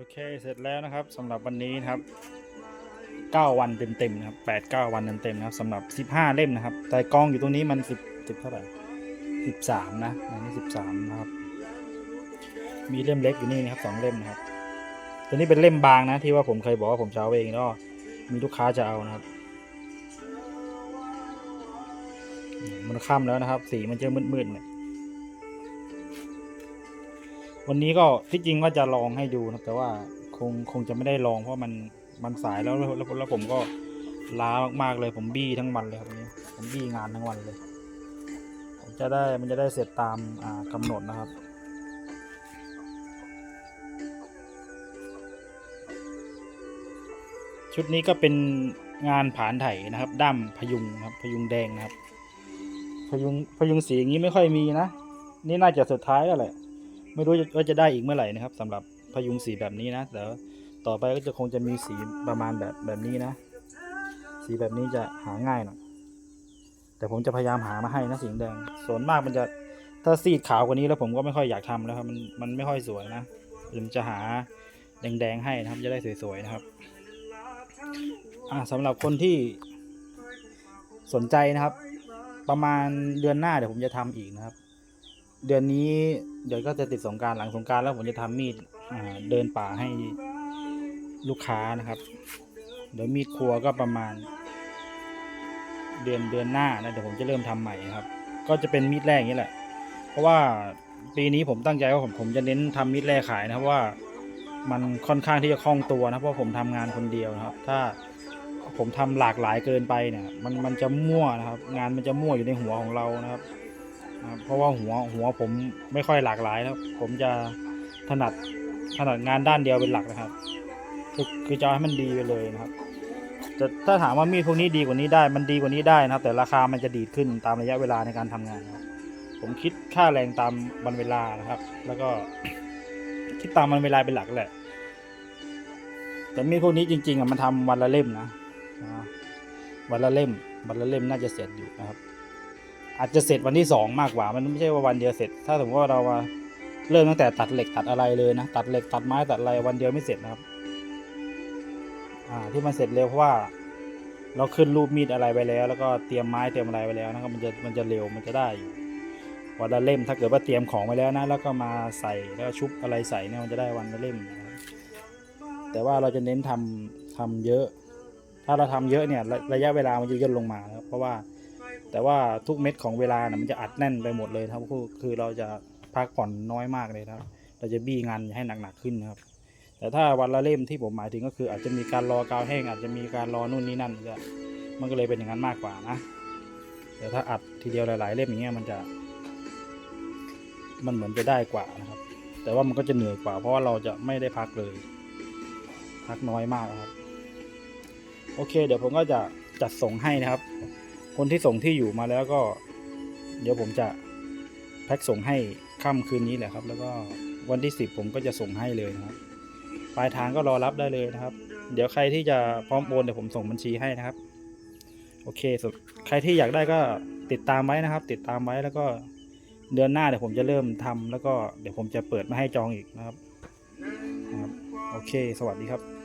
โอเคเสร็จแล้วนะครับสำหรับวันนี้นะครับ 9 วันเต็มๆนะครับ8 9 วันเต็มๆนะครับสำหรับ 15 เล่มนะครับ แต่กองอยู่ตรงนี้มัน 10 10เท่าไหร่13 นะอันนี้13 นะครับ มีเล่มเล็กอยู่นี่นะครับสองเล่มนะครับตัวนี้เป็นเล่มบางนะที่ว่าผมเคยบอกว่าผมจะเอาเองแล้วก็มีลูกค้าจะเอานะครับมมันค่ำแล้วนะครับ สีมันจะมืดๆเนี่ย วันนี้ก็ที่จริงว่าจะลองให้ดูนะแต่ว่าคงคงจะไม่ได้ลองเพราะมันมันสายแล้วแล้วแล้วแล้วผมก็ล้ามากๆเลยผมบี้ทั้งวันเลยครับนี้ผมบี้งานทั้งวันเลยผมจะได้มันจะได้เสร็จตามอ่ากำหนดนะครับชุดนี้ก็เป็นงานผานไถนะครับด้ามพยุงครับพยุงแดงนะครับ พยุงพยุงสีอย่างนี้ไม่ค่อยมีนะ นี่น่าจะสุดท้ายแล้วแหละ ไม่รู้ว่าจะได้อีกเมื่อไหร่นะครับสำหรับพยุงสีแบบนี้นะแต่ต่อไปก็จะคงจะมีสีประมาณแบบแบบนี้นะ สีแบบนี้จะหาง่ายหน่อยแต่ผมจะพยายามหามาให้นะสีแดงส่วนมากมันจะถ้าซีขาวกว่านี้แล้วผมก็ไม่ค่อยอยากทำแล้วครับมันมันไม่ค่อยสวยนะผมจะหาแดงๆให้นะครับ จะได้สวยๆนะครับอ่าสำหรับคนที่สนใจนะครับ ประมาณเดือนหน้าเดี๋ยวผมจะทำอีกนะครับ เดือนนี้เดี๋ยวก็จะติดสงการหลังสงการแล้วผมจะทำมีดเดินป่าให้ลูกค้านะครับ เดี๋ยวมีดครัวก็ประมาณ เดือนเดือนหน้านะเดี๋ยวผมจะเริ่มทำใหม่ครับ ก็จะเป็นมีดแรกอย่างนี้แหละ เพราะว่าปีนี้ผมตั้งใจว่าผมผมจะเน้นทำมีดแรกขายนะครับว่ามันค่อนข้างที่จะคล่องตัวนะเพราะผมทำงานคนเดียวนะครับ ถ้าผมทำหลากหลายเกินไปเนี่ย มันมันจะมั่วนะครับ งานมันจะมั่วอยู่ในหัวของเรานะครับ เพราะว่าหัวหัวผมไม่ค่อยหลากหลายนะครับผมจะถนัดถนัดงานด้านเดียวเป็นหลักนะครับคือคือจะให้มันดีไปเลยนะครับแต่ถ้าถามว่ามีดพวกนี้ดีกว่านี้ได้มันดีกว่านี้ได้นะครับ แต่ราคามันจะดีดขึ้นตามระยะเวลาในการทำงานนะครับผมคิดค่าแรงตามวันเวลานะครับ แล้วก็คิดตามวันเวลาเป็นหลักแหละ แต่มีดพวกนี้จริงๆอะมันทำวันละเล่มนะวันละเล่มวันละเล่มน่าจะเสร็จอยู่นะครับ อาจจะเสร็จวันที่สองมากกว่า มันไม่ใช่ว่าวันเดียวเสร็จ ถ้าสมมติว่าเรามาเริ่มตั้งแต่ตัดเหล็กตัดอะไรเลยนะ ตัดเหล็กตัดไม้ตัดอะไรวันเดียวไม่เสร็จนะครับอ่าที่มันเสร็จเร็วเพราะว่า เราขึ้นรูปมีดอะไรไปแล้ว แล้วก็เตรียมไม้เตรียมอะไรไปแล้วนะครับมันจะมันจะเร็วมันจะได้อยู่วันละเล่มถ้าเกิดว่าเตรียมของไปแล้วนะ แล้วก็มาใส่แล้วชุบอะไรใส่เนี่ยมันจะได้วันละเล่มนะครับแต่ว่าเราจะเน้นทำทำเยอะ ถ้าเราทำเยอะเนี่ยระระยะเวลามันจะย่นลงมานะครับเพราะว่า แต่ว่าทุกเม็ดของเวลานะมันจะอัดแน่นไปหมดเลยครับคือเราจะพักผ่อนน้อยมากเลยครับ เราจะบี้งานให้หนักๆขึ้นนะครับ แต่ถ้าวันละเล่มที่ผมหมายถึงก็คือ อาจจะมีการรอกาวแห้ง อาจจะมีการรอนู่นนี่นั่นก็มันก็เลยเป็นอย่างนั้นมากกว่านะ แต่ถ้าอัดทีเดียวหลายๆ เล่มอย่างเงี้ยมันจะ มันเหมือนจะได้กว่านะครับ แต่ว่ามันก็จะเหนื่อยกว่า เพราะว่าเราจะไม่ได้พักเลย พักน้อยมากครับ โอเค เดี๋ยวผมก็จะจัดส่งให้นะครับ คนที่ส่งที่อยู่มาแล้วก็ เดี๋ยวผมจะแพ็คส่งให้ค่ำคืนนี้แหละครับ แล้วก็วันที่สิบผมก็จะส่งให้เลยนะครับ ปลายทางก็รอรับได้เลยนะครับ เดี๋ยวใครที่จะพร้อมโอนเดี๋ยวผมส่งบัญชีให้นะครับ โอเคสุดใครที่อยากได้ก็ติดตามไว้นะครับ ติดตามไว้แล้วก็เดือนหน้าเดี๋ยวผมจะเริ่มทำแล้วก็เดี๋ยวผมจะเปิดมาให้จองอีกนะครับ โอเค สวัสดีครับ